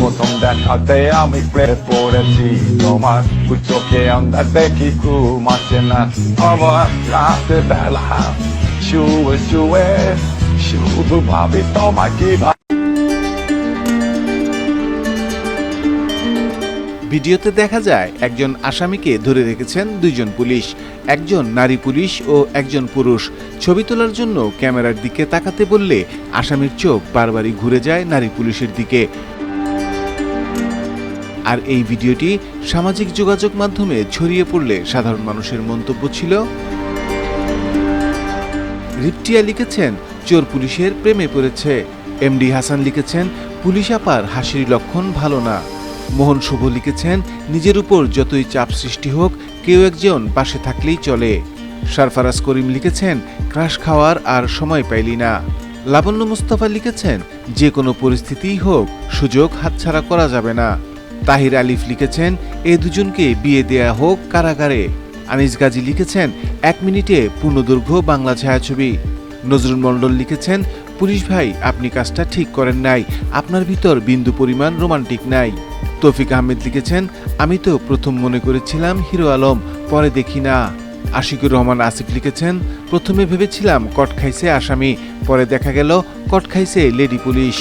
প্রথম দেখাতে আমি প্রেমে পড়েছি তোমার চোখে অন্ধাতে কি ঘুম আসে না। আমার রাতে বেলা শুয়ে শুয়ে শুধু ভাবি তোমায় কি ভাব ভিডিওতে দেখা যায়, একজন আসামিকে ধরে রেখেছেন দুইজন পুলিশ, একজন নারী পুলিশ ও একজন পুরুষ। ছবি তোলার জন্য ক্যামেরার দিকে তাকাতে বললে আসামির চোখ বারবারই ঘুরে যায় নারী পুলিশের দিকে। আর এই ভিডিওটি সামাজিক যোগাযোগ মাধ্যমে ছড়িয়ে পড়লে সাধারণ মানুষের মন্তব্য ছিল, রিপটিয়া লিখেছেন, চোর পুলিশের প্রেমে পড়েছে। এমডি হাসান লিখেছেন, পুলিশ আপার হাসির লক্ষণ ভালো না। মোহন শুভ লিখেছেন, নিজের উপর যতই চাপ সৃষ্টি হোক, কেউ একজন পাশে থাকলেই চলে। সারফারাজ করিম লিখেছেন, ক্রাশ খাওয়ার আর সময় পাইলি না। লাবণ্য মুস্তাফা লিখেছেন, যে কোনো পরিস্থিতিই হোক, সুযোগ হাতছাড়া করা যাবে না। তাহির আলিফ লিখেছেন, এ দুজনকে বিয়ে দেয়া হোক কারাগারে। আনিস গাজী লিখেছেন, এক মিনিটে পূর্ণদৈর্ঘ্য বাংলা ছায়াছবি। নজরুল মণ্ডল লিখেছেন, পুলিশ ভাই, আপনি কাজটা ঠিক করেন নাই। আপনার ভিতর বিন্দু পরিমাণ রোমান্টিক নাই। তৌফিক আহমেদ লিখেছেন, আমি তো প্রথম মনে করেছিলাম হিরো আলম, পরে দেখি না। আশিকুর রহমান আসিফ লিখেছেন, প্রথমে ভেবেছিলাম কট খাইছে আসামি, পরে দেখা গেল কট খাইছে লেডি পুলিশ।